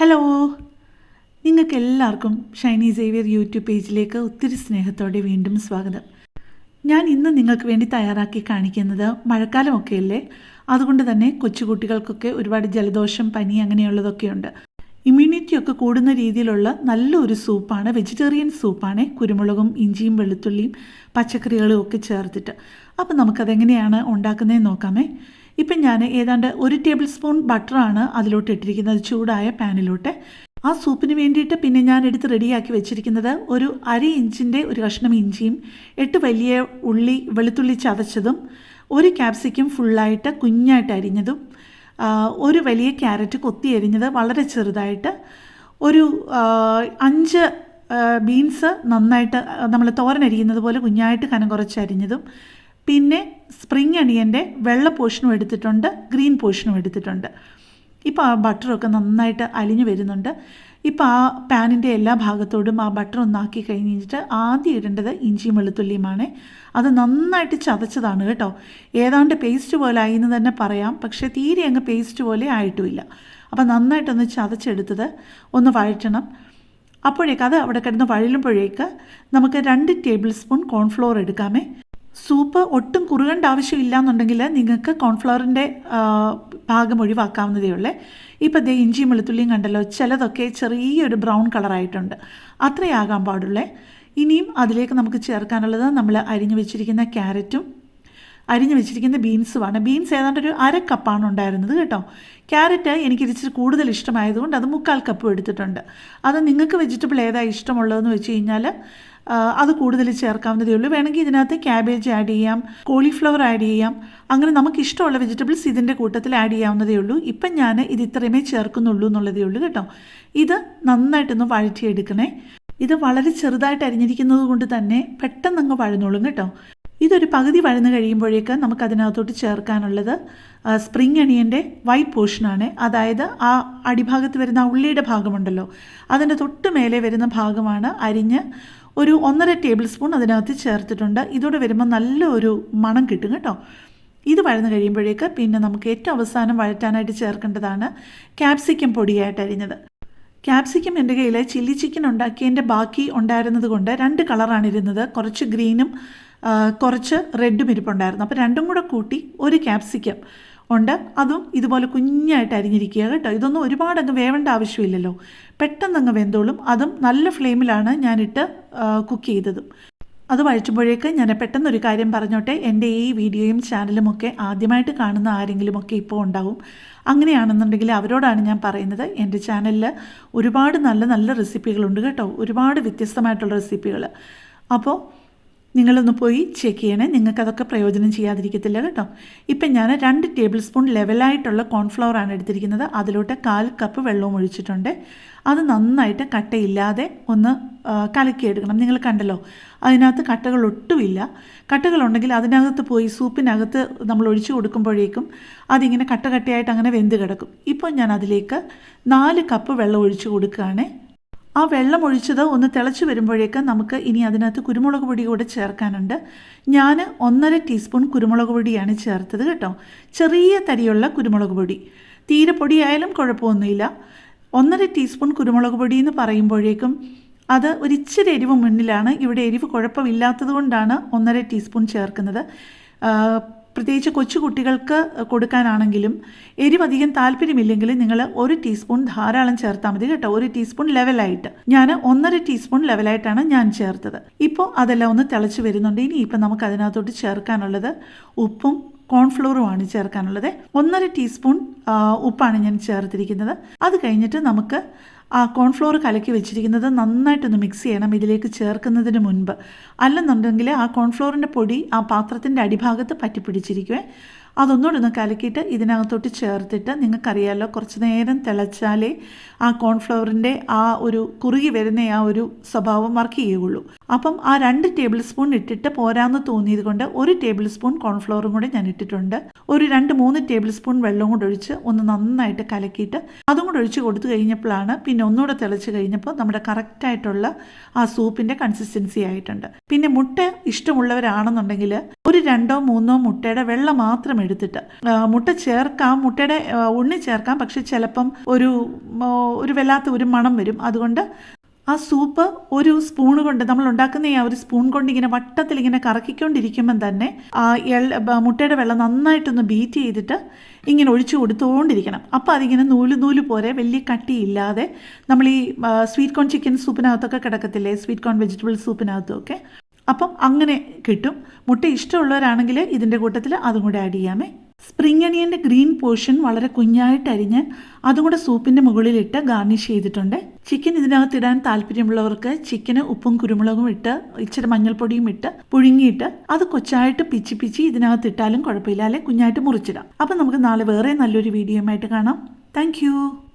Hello നിങ്ങൾക്ക് എല്ലാവർക്കും Shiny Xavier YouTube പേജിലേക്ക് ഒത്തിരി സ്നേഹത്തോടെ വീണ്ടും സ്വാഗതം. ഞാൻ ഇന്ന് നിങ്ങൾക്ക് വേണ്ടി തയ്യാറാക്കി കാണിക്കുന്നത് മഴക്കാലമൊക്കെയല്ലേ അതുകൊണ്ട് തന്നെ കൊച്ചുകുട്ടികൾക്കൊക്കെ ഒരുപാട് ജലദോഷം പനി അങ്ങനെയുള്ളതൊക്കെയുണ്ട്. ഇമ്മ്യൂണിറ്റിയൊക്കെ കൂടുന്ന രീതിയിലുള്ള നല്ലൊരു സൂപ്പാണ് വെജിറ്റേറിയൻ സൂപ്പാണ്. കുരുമുളകും ഇഞ്ചിയും വെളുത്തുള്ളിയും പച്ചക്കറികളും ഒക്കെ ചേർത്തിട്ട്. അപ്പം നമുക്കതെങ്ങനെയാണ് ഉണ്ടാക്കുന്നതെന്ന് നോക്കാമേ. ഇപ്പം ഞാൻ ഏതാണ്ട് ഒരു ടേബിൾ സ്പൂൺ ബട്ടറാണ് അതിലോട്ട് ഇട്ടിരിക്കുന്നത്. ചൂടായ പാനിലോട്ട്. ആ സൂപ്പിന് വേണ്ടിയിട്ട് പിന്നെ ഞാൻ എടുത്ത് റെഡിയാക്കി വെച്ചിരിക്കുന്നത് ഒരു അര ഇഞ്ചിന്റെ ഒരു കഷ്ണം ഇഞ്ചിയും എട്ട് വലിയ ഉള്ളി വെളുത്തുള്ളി ചതച്ചതും ഒരു ക്യാപ്സിക്കം ഫുള്ളായിട്ട് കുഞ്ഞായിട്ട് അരിഞ്ഞതും ഒരു വലിയ ക്യാരറ്റ് കൊത്തി അരിഞ്ഞത് വളരെ ചെറുതായിട്ട് ഒരു അഞ്ച് ബീൻസ് നന്നായിട്ട് നമ്മൾ തോരൻ അരിയുന്നത് പോലെ കുഞ്ഞായിട്ട് കനം കുറച്ച് അരിഞ്ഞതും പിന്നെ അണിയന്റെ വെള്ള പോർഷനും എടുത്തിട്ടുണ്ട് ഗ്രീൻ പോർഷനും എടുത്തിട്ടുണ്ട്. ഇപ്പോൾ ആ ബട്ടറൊക്കെ നന്നായിട്ട് അലിഞ്ഞു വരുന്നുണ്ട്. ഇപ്പോൾ ആ പാനിന്റെ എല്ലാ ഭാഗത്തോടും ആ ബട്ടർ ഒന്നാക്കി കഴിഞ്ഞിട്ട് ആദ്യം ഇടേണ്ടത് ഇഞ്ചിയും വെളുത്തുള്ളിയുമാണ്. അത് നന്നായിട്ട് ചതച്ചതാണ് കേട്ടോ. ഏതാണ്ട് പേസ്റ്റ് പോലെ ആയി എന്ന് തന്നെ പറയാം. പക്ഷേ തീരെ അങ്ങ് പേസ്റ്റ് പോലെ ആയിട്ടുമില്ല. അപ്പോൾ നന്നായിട്ടൊന്ന് ചതച്ചെടുത്തത് ഒന്ന് വഴറ്റണം. അപ്പോഴേക്ക് അത് അവിടെ കിടന്ന് വഴലുമ്പോഴേക്ക് നമുക്ക് രണ്ട് ടേബിൾ സ്പൂൺ കോൺഫ്ലോർ എടുക്കാമേ. സൂപ്പ് ഒട്ടും കുറുകേണ്ട ആവശ്യമില്ല എന്നുണ്ടെങ്കിൽ നിങ്ങൾക്ക് കോൺഫ്ലവറിന്റെ ഭാഗം ഒഴിവാക്കാവുന്നതേ ഉള്ളേ. ഇപ്പോൾ ദേ ഇഞ്ചിയും വെളുത്തുള്ളിയും കണ്ടല്ലോ ചിലതൊക്കെ ചെറിയൊരു ബ്രൗൺ കളറായിട്ടുണ്ട്. അത്രയാകാൻ പാടുള്ളേ. ഇനിയും അതിലേക്ക് നമുക്ക് ചേർക്കാനുള്ളത് നമ്മൾ അരിഞ്ഞു വെച്ചിരിക്കുന്ന ക്യാരറ്റും അരിഞ്ഞു വെച്ചിരിക്കുന്ന ബീൻസുമാണ്. ബീൻസ് ഏതാണ്ട് ഒരു അര കപ്പാണ് ഉണ്ടായിരുന്നത് കേട്ടോ. ക്യാരറ്റ് എനിക്ക് ഇച്ചിരി കൂടുതൽ ഇഷ്ടമായതുകൊണ്ട് അത് മുക്കാൽ കപ്പ് എടുത്തിട്ടുണ്ട്. അത് നിങ്ങൾക്ക് വെജിറ്റബിൾ ഏതാ ഇഷ്ടമുള്ളതെന്ന് വെച്ച് കഴിഞ്ഞാൽ അത് കൂടുതൽ ചേർക്കാവുന്നതേ ഉള്ളൂ. വേണമെങ്കിൽ ഇതിനകത്ത് ക്യാബേജ് ആഡ് ചെയ്യാം കോളിഫ്ലവർ ആഡ് ചെയ്യാം. അങ്ങനെ നമുക്ക് ഇഷ്ടമുള്ള വെജിറ്റബിൾസ് ഇതിന്റെ കൂട്ടത്തിൽ ആഡ് ചെയ്യാവുന്നതേ ഉള്ളൂ. ഇപ്പം ഞാൻ ഇത് ഇത്രയുമേ ചേർക്കുന്നുള്ളൂ എന്നുള്ളതേ ഉള്ളൂ കേട്ടോ. ഇത് നന്നായിട്ടൊന്ന് വഴറ്റിയെടുക്കണേ. ഇത് വളരെ ചെറുതായിട്ട് അരിഞ്ഞിരിക്കുന്നത് കൊണ്ട് തന്നെ പെട്ടെന്ന് അങ്ങ് വഴന്നോളും കേട്ടോ. ഇതൊരു പകുതി വഴന്ന് കഴിയുമ്പോഴേക്ക് നമുക്ക് അതിനകത്തോട്ട് ചേർക്കാനുള്ളത് സ്പ്രിംഗ് അണിയന്റെ വൈറ്റ് പോർഷനാണ് അതായത് ആ അടിഭാഗത്ത് വരുന്ന ഉള്ളിയുടെ ഭാഗമുണ്ടല്ലോ. അതിന്റെ തൊട്ട് മേലെ വരുന്ന ഭാഗമാണ് അരിഞ്ഞ് ഒരു ഒന്നര ടേബിൾ സ്പൂൺ അതിനകത്ത് ചേർത്തിട്ടുണ്ട്. ഇതോടെ വരുമ്പോൾ നല്ലൊരു മണം കിട്ടും കേട്ടോ. ഇത് വഴന്ന് കഴിയുമ്പോഴേക്ക് പിന്നെ നമുക്ക് ഏറ്റവും അവസാനം വഴറ്റാനായിട്ട് ചേർക്കേണ്ടതാണ് ക്യാപ്സിക്കം പൊടിയായിട്ട് അരിഞ്ഞത്. ക്യാപ്സിക്കം എന്റെ കയ്യിൽ ചില്ലി ചിക്കൻ ഉണ്ടാക്കിയതിന്റെ ബാക്കി ഉണ്ടായിരുന്നത് കൊണ്ട് രണ്ട് കളറാണ് ഇരുന്നത്. കുറച്ച് ഗ്രീനും കുറച്ച് റെഡും ഇരിപ്പുണ്ടായിരുന്നു. അപ്പോൾ രണ്ടും കൂടെ കൂട്ടി ഒരു ക്യാപ്സിക്കം. ഉണ്ട്. അതും ഇതുപോലെ കുഞ്ഞായിട്ട് അരിഞ്ഞിരിക്കുക കേട്ടോ. ഇതൊന്നും ഒരുപാട് അങ്ങ് വേവേണ്ട ആവശ്യമില്ലല്ലോ. പെട്ടെന്ന് അങ്ങ് വെന്തോളും. അതും നല്ല ഫ്ലെയിമിലാണ് ഞാനിട്ട് കുക്ക് ചെയ്തതും. അത് വഴിച്ചുമ്പോഴേക്ക് ഞാൻ പെട്ടെന്നൊരു കാര്യം പറഞ്ഞോട്ടെ. എന്റെ ഈ വീഡിയോയും ചാനലും ഒക്കെ ആദ്യമായിട്ട് കാണുന്ന ആരെങ്കിലുമൊക്കെ ഇപ്പോൾ ഉണ്ടാവും. അങ്ങനെയാണെന്നുണ്ടെങ്കിൽ അവരോടാണ് ഞാൻ പറയുന്നത്. എന്റെ ചാനലിൽ ഒരുപാട് നല്ല നല്ല റെസിപ്പികളുണ്ട് കേട്ടോ. ഒരുപാട് വ്യത്യസ്തമായിട്ടുള്ള റെസിപ്പികൾ അപ്പോൾ നിങ്ങളൊന്ന് പോയി ചെക്ക് ചെയ്യണേ. നിങ്ങൾക്കതൊക്കെ പ്രയോജനം ചെയ്യാതിരിക്കത്തില്ല കേട്ടോ. ഇപ്പം ഞാൻ രണ്ട് ടേബിൾ സ്പൂൺ ലെവലായിട്ടുള്ള കോൺഫ്ലവർ ആണ് എടുത്തിരിക്കുന്നത്. അതിലോട്ട് കാൽ കപ്പ് വെള്ളവും ഒഴിച്ചിട്ടുണ്ട്. അത് നന്നായിട്ട് കട്ടയില്ലാതെ ഒന്ന് കലക്കി കലക്കിയെടുക്കണം. നിങ്ങൾ കണ്ടല്ലോ അതിനകത്ത് കട്ടകൾ ഒട്ടുമില്ല. കട്ടകളുണ്ടെങ്കിൽ അതിനകത്ത് പോയി സൂപ്പിനകത്ത് നമ്മൾ ഒഴിച്ചു കൊടുക്കുമ്പോഴേക്കും അതിങ്ങനെ കട്ട കട്ടയായിട്ട് അങ്ങനെ വെന്ത് കിടക്കും. ഇപ്പോൾ ഞാൻ അതിലേക്ക് നാല് കപ്പ് വെള്ളം ഒഴിച്ചു കൊടുക്കുകയാണ്. ആ വെള്ളം ഒഴിച്ചത് ഒന്ന് തിളച്ച് വരുമ്പോഴേക്ക് നമുക്ക് ഇനി അതിനകത്ത് കുരുമുളക് പൊടി കൂടെ ചേർക്കാനുണ്ട്. ഞാൻ ഒന്നര ടീസ്പൂൺ കുരുമുളക് പൊടിയാണ് ചേർത്തത് കേട്ടോ. ചെറിയ തരിയുള്ള കുരുമുളക് പൊടി. തീരെ പൊടിയായാലും കുഴപ്പമൊന്നുമില്ല. ഒന്നര ടീസ്പൂൺ കുരുമുളക് പൊടി എന്ന് പറയുമ്പോഴേക്കും അത് ഒരു ഇച്ചിരി എരിവ് മുന്നിലാണ്. ഇവിടെ എരിവ് കുഴപ്പമില്ലാത്തത് കൊണ്ടാണ് ഒന്നര ടീസ്പൂൺ ചേർക്കുന്നത്. പ്രത്യേകിച്ച് കൊച്ചുകുട്ടികൾക്ക് കൊടുക്കാനാണെങ്കിലും എരിവധികം താല്പര്യമില്ലെങ്കിൽ നിങ്ങൾ ഒരു ടീസ്പൂൺ ധാരാളം ചേർത്താൽ മതി കേട്ടോ. ഒരു ടീസ്പൂൺ ലെവലായിട്ട്. ഞാൻ ഒന്നര ടീസ്പൂൺ ലെവലായിട്ടാണ് ഞാൻ ചേർത്തത്. ഇപ്പോൾ അതെല്ലാം ഒന്ന് തിളച്ച് വരുന്നുണ്ട്. ഇനി ഇപ്പം നമുക്ക് അതിനകത്തോട്ട് ചേർക്കാനുള്ളത് ഉപ്പും കോൺഫ്ലോറുമാണ് ചേർക്കാനുള്ളത്. ഒന്നര ടീസ്പൂൺ ഉപ്പാണ് ഞാൻ ചേർത്തിരിക്കുന്നത്. അത് കഴിഞ്ഞിട്ട് നമുക്ക് ആ കോൺഫ്ലോർ കലക്കി വെച്ചിരിക്കുന്നത് നന്നായിട്ടൊന്ന് മിക്സ് ചെയ്യണം ഇതിലേക്ക് ചേർക്കുന്നതിന് മുൻപ്. അല്ലെന്നുണ്ടെങ്കിൽ ആ കോൺഫ്ലോറിന്റെ പൊടി ആ പാത്രത്തിന്റെ അടിഭാഗത്ത് പറ്റിപ്പിടിച്ചിരിക്കുവേ. അതൊന്നുകൂടെ ഒന്ന് കലക്കിയിട്ട് ഇതിനകത്തോട്ട് ചേർത്തിട്ട് നിങ്ങൾക്കറിയാമല്ലോ കുറച്ച് നേരം തിളച്ചാലേ ആ കോൺഫ്ലവറിന്റെ ആ ഒരു കുറുകി വരുന്ന ആ ഒരു സ്വഭാവം വർക്ക് ചെയ്യുകയുള്ളൂ. അപ്പം ആ രണ്ട് ടേബിൾ സ്പൂൺ ഇട്ടിട്ട് പോരാന്ന് തോന്നിയത് കൊണ്ട് ഒരു ടേബിൾ സ്പൂൺ കോൺഫ്ലവറും കൂടെ ഞാൻ ഇട്ടിട്ടുണ്ട്. ഒരു രണ്ട് മൂന്ന് ടേബിൾ സ്പൂൺ വെള്ളം കൊണ്ട് ഒഴിച്ച് ഒന്ന് നന്നായിട്ട് കലക്കിയിട്ട് അതും കൂടെ ഒഴിച്ച് കൊടുത്തു കഴിഞ്ഞപ്പോഴാണ് പിന്നെ ഒന്നുകൂടെ തിളച്ച് കഴിഞ്ഞപ്പോൾ നമ്മുടെ കറക്റ്റായിട്ടുള്ള ആ സൂപ്പിന്റെ കൺസിസ്റ്റൻസി ആയിട്ടുണ്ട്. പിന്നെ മുട്ട ഇഷ്ടമുള്ളവരാണെന്നുണ്ടെങ്കിൽ ഒരു രണ്ടോ മൂന്നോ മുട്ടയുടെ വെള്ള മാത്രം എടുത്തിട്ട് മുട്ട ചേർക്കാം മുട്ടയുടെ ഉണ്ണി ചേർക്കാം പക്ഷെ ചിലപ്പം ഒരു ഒരു വല്ലാത്ത ഒരു മണം വരും. അതുകൊണ്ട് ആ സൂപ്പ് ഒരു സ്പൂൺ കൊണ്ട് നമ്മൾ ഉണ്ടാക്കുന്ന ആ ഒരു സ്പൂൺ കൊണ്ട് ഇങ്ങനെ വട്ടത്തിൽ ഇങ്ങനെ കറക്കിക്കൊണ്ടിരിക്കുമ്പം തന്നെ ആ മുട്ടയുടെ വെള്ളം നന്നായിട്ടൊന്ന് ബീറ്റ് ചെയ്തിട്ട് ഇങ്ങനെ ഒഴിച്ചു കൊടുത്തുകൊണ്ടിരിക്കണം അപ്പോൾ അതിങ്ങനെ നൂൽ നൂൽ പോലെ വലിയ കട്ടിയില്ലാതെ നമ്മൾ ഈ സ്വീറ്റ് കോൺ ചിക്കൻ സൂപ്പിനകത്തൊക്കെ കിടക്കത്തില്ലേ? സ്വീറ്റ് കോൺ വെജിറ്റബിൾ സൂപ്പിനകത്തും ഒക്കെ അപ്പം അങ്ങനെ കിട്ടും. മുട്ട ഇഷ്ടമുള്ളവരാണെങ്കിൽ ഇതിന്റെ കൂട്ടത്തിൽ അതും കൂടെ ആഡ് ചെയ്യാമേ. സ്പ്രിംഗ് അണിയന്റെ ഗ്രീൻ പോർഷൻ വളരെ കുഞ്ഞായിട്ട് അരിഞ്ഞ് അതും കൂടെ സൂപ്പിന്റെ മുകളിലിട്ട് ഗാർണിഷ് ചെയ്തിട്ടുണ്ട്. ചിക്കൻ ഇതിനകത്ത് ഇടാൻ താല്പര്യമുള്ളവർക്ക് ചിക്കന് ഉപ്പും കുരുമുളകും ഇട്ട് ഇച്ചിരി മഞ്ഞൾപ്പൊടിയും ഇട്ട് പുഴുങ്ങിയിട്ട് അത് കൊച്ചായിട്ട് പിച്ചി പിച്ചി ഇതിനകത്ത് ഇട്ടാലും കുഴപ്പമില്ല. അല്ലെ? കുഞ്ഞായിട്ട് മുറിച്ചിടാം. അപ്പം നമുക്ക് നാളെ വേറെ നല്ലൊരു വീഡിയോ ആയിട്ട് കാണാം. താങ്ക്